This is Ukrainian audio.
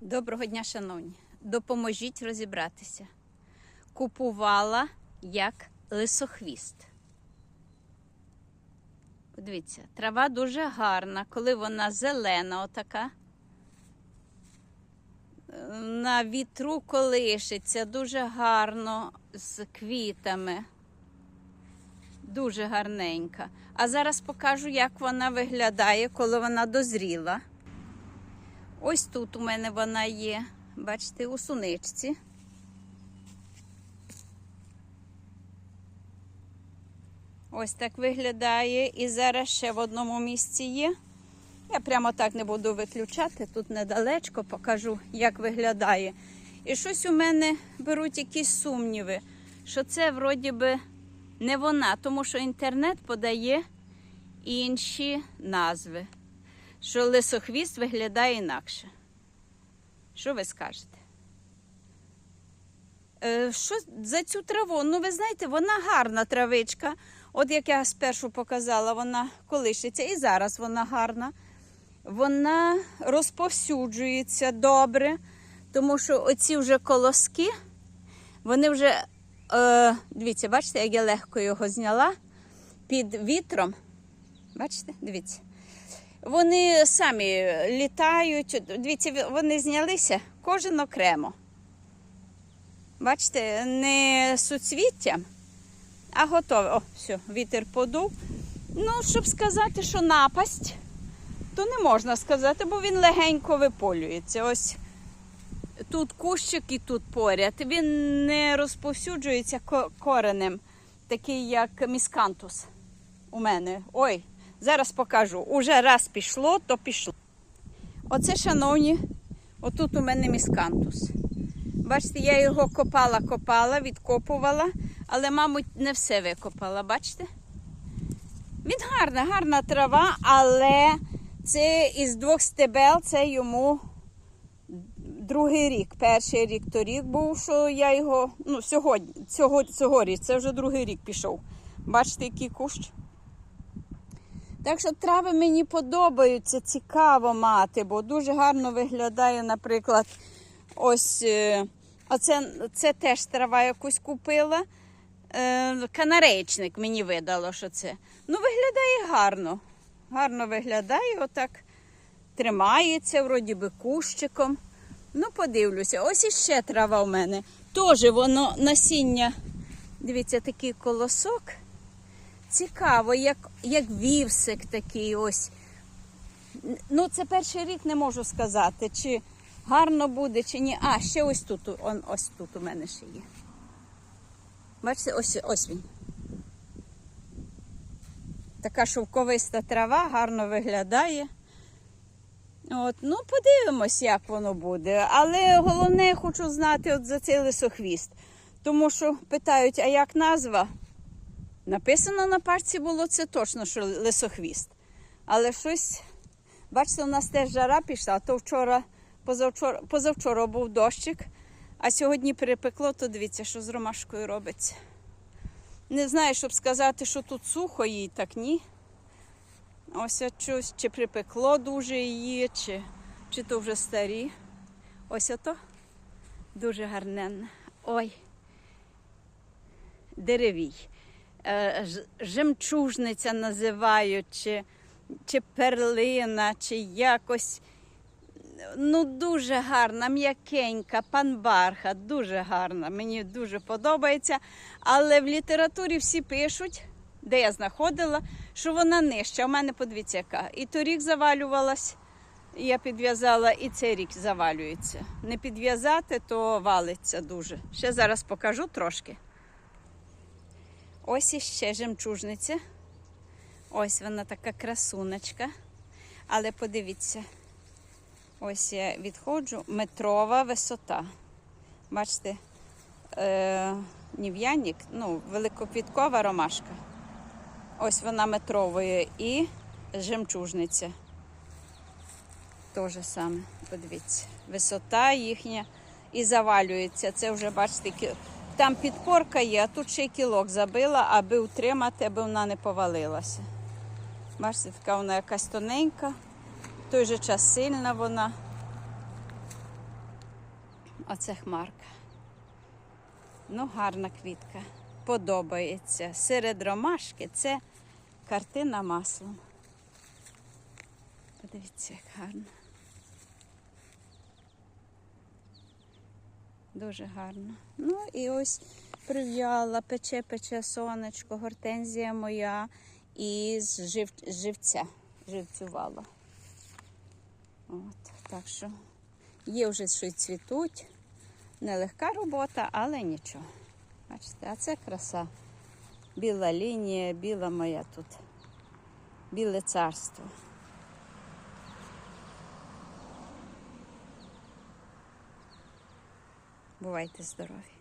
Доброго дня, шановні. Допоможіть розібратися. Купувала як лисохвіст. Подивіться, трава дуже гарна, коли вона зелена, отака. На вітру колишиться, дуже гарно з квітами. Дуже гарненька. А зараз покажу, як вона виглядає, коли вона дозріла. Ось тут у мене вона є. Бачите, у суничці. Ось так виглядає. І зараз ще в одному місці є. Я прямо так не буду виключати, тут недалечко покажу, як виглядає. І щось у мене беруть якісь сумніви, що це вроді би не вона, тому що інтернет подає інші назви що лисохвіст виглядає інакше. Що ви скажете? Е, що за цю траву? Ну, ви знаєте, вона гарна травичка. От як я спершу показала, вона колишиться і зараз вона гарна. Вона розповсюджується добре, тому що оці вже колоски, вони вже, е, дивіться, бачите, як я легко його зняла під вітром. Бачите? Дивіться. Вони самі літають. Дивіться, вони знялися кожен окремо. Бачите, не суцвіттям, а готове. О, все, вітер подув. Ну, щоб сказати, що напасть, то не можна сказати, бо він легенько виполюється. Ось тут кущик і тут поряд. Він не розповсюджується ко- коренем, такий як міскантус у мене. Ой, Зараз покажу. Уже раз пішло, то пішло. Оце, шановні, отут у мене міскантус. Бачите, я його копала, копала, відкопувала, але, мабуть, не все викопала. Бачите? Він гарна, гарна трава, але це із двох стебел це йому другий рік. Перший рік торік був, що я його, ну, сьогодні, цього, це вже другий рік пішов. Бачите, який кущ? Так що трави мені подобаються, цікаво мати, бо дуже гарно виглядає, наприклад, ось е, оце, це теж трава якусь купила. Е, Канарейчник мені видало, що це. Ну, виглядає гарно. Гарно виглядає, отак тримається, вроді би кущиком. Ну, подивлюся, ось іще трава в мене. Теж воно насіння. Дивіться, такий колосок. Цікаво, як, як вівсик такий ось. Ну, це перший рік не можу сказати, чи гарно буде, чи ні. А, ще ось тут, он, ось тут у мене ще є. Бачите, ось, ось він. Така шовковиста трава, гарно виглядає. От, ну, подивимось, як воно буде. Але головне, я хочу знати от за цей лисохвіст. Тому що питають, а як назва? Написано на парці було це точно, що лисохвіст. Але щось, бачите, у нас теж жара пішла, а то вчора, позавчора, позавчора був дощик, а сьогодні перепекло, то дивіться, що з ромашкою робиться. Не знаю, щоб сказати, що тут сухо їй, так ні. Ось щось, чи припекло дуже її, чи, чи то вже старі. Ось ото дуже гарненне. Ой, деревій. Е, жемчужниця називають, чи, чи перлина, чи якось. Ну, дуже гарна, м'якенька, пан Бархат, дуже гарна. Мені дуже подобається. Але в літературі всі пишуть, де я знаходила, що вона нижча. У мене подивіться, яка. І торік завалювалась, я підв'язала, і цей рік завалюється. Не підв'язати, то валиться дуже. Ще зараз покажу трошки. Ось іще жемчужниця. Ось вона така красуночка. Але подивіться, ось я відходжу, метрова висота. Бачите, е, нів'янник, ну, великоквіткова ромашка. Ось вона метрової і жемчужниця. Теж саме, подивіться. Висота їхня і завалюється. Це вже, бачите, там підпорка є, а тут ще й кілок забила, аби утримати, аби вона не повалилася. Бачите, така вона якась тоненька, в той же час сильна вона. Оце хмарка. Ну, гарна квітка. Подобається. Серед ромашки це картина маслом. Подивіться, як гарно. Дуже гарно. Ну і ось прив'яла, пече, пече сонечко, гортензія моя із жив, живця. Живцювала. От, так що є вже що й цвітуть. Нелегка робота, але нічого. Бачите, а це краса. Біла лінія, біла моя тут. Біле царство. Бувайте здорові!